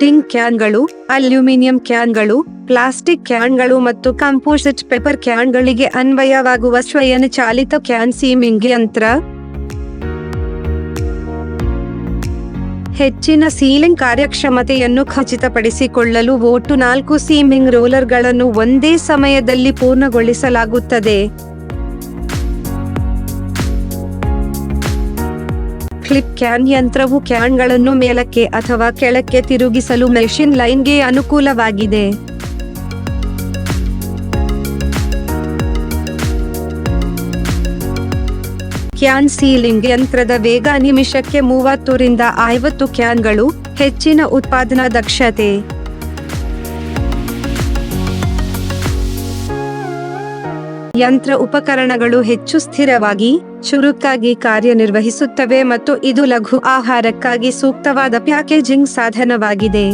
Tin ಕ್ಯಾನ್ಗಳು, aluminium ಕ್ಯಾನ್ಗಳು, plastic ಕ್ಯಾನ್ಗಳು ಮತ್ತು ಕಾಂಪೋಸಿಟ್ ಪೇಪರ್ ಕ್ಯಾನ್ಗಳಿಗೆ ಅನ್ವಯವಾಗುವ ಸ್ವಯಂಚಾಲಿತ ಕ್ಯಾನ್ ಸೀಮಿಂಗ್ ಯಂತ್ರ. ಹೆಚ್ಚಿನ ಸೀಲಿಂಗ್ ಕಾರ್ಯಕ್ಷಮತೆಯನ್ನು ಖಚಿತಪಡಿಸಿಕೊಳ್ಳಲು ಒಟ್ಟು ನಾಲ್ಕು ಸೀಮಿಂಗ್ ರೋಲರ್ಗಳನ್ನು ಒಂದೇ ಸಮಯದಲ್ಲಿ ಪೂರ್ಣಗೊಳಿಸಲಾಗುತ್ತದೆ. ಕ್ಲಿಪ್ ಕ್ಯಾನ್ ಯಂತ್ರವು ಕ್ಯಾನ್ಗಳನ್ನು ಮೇಲಕ್ಕೆ ಅಥವಾ ಕೆಳಕ್ಕೆ ತಿರುಗಿಸಲು ಮೆಷಿನ್ ಲೈನ್ಗೆ ಅನುಕೂಲವಾಗಿದೆ. ಕ್ಯಾನ್ ಸೀಲಿಂಗ್ ಯಂತ್ರದ ವೇಗ ನಿಮಿಷಕ್ಕೆ ಮೂವತ್ತರಿಂದ ಐವತ್ತು ಕ್ಯಾನ್ಗಳು ಹೆಚ್ಚಿನ ಉತ್ಪಾದನಾ ದಕ್ಷತೆ. ಯಂತ್ರ ಉಪಕರಣಗಳು ಹೆಚ್ಚು ಸ್ಥಿರವಾಗಿ ಚುರುಕಾಗಿ ಕಾರ್ಯನಿರ್ವಹಿಸುತ್ತವೆ ಮತ್ತು ಇದು ಲಘು ಆಹಾರಕ್ಕಾಗಿ ಸೂಕ್ತವಾದ ಪ್ಯಾಕೇಜಿಂಗ್ ಸಾಧನವಾಗಿದೆ.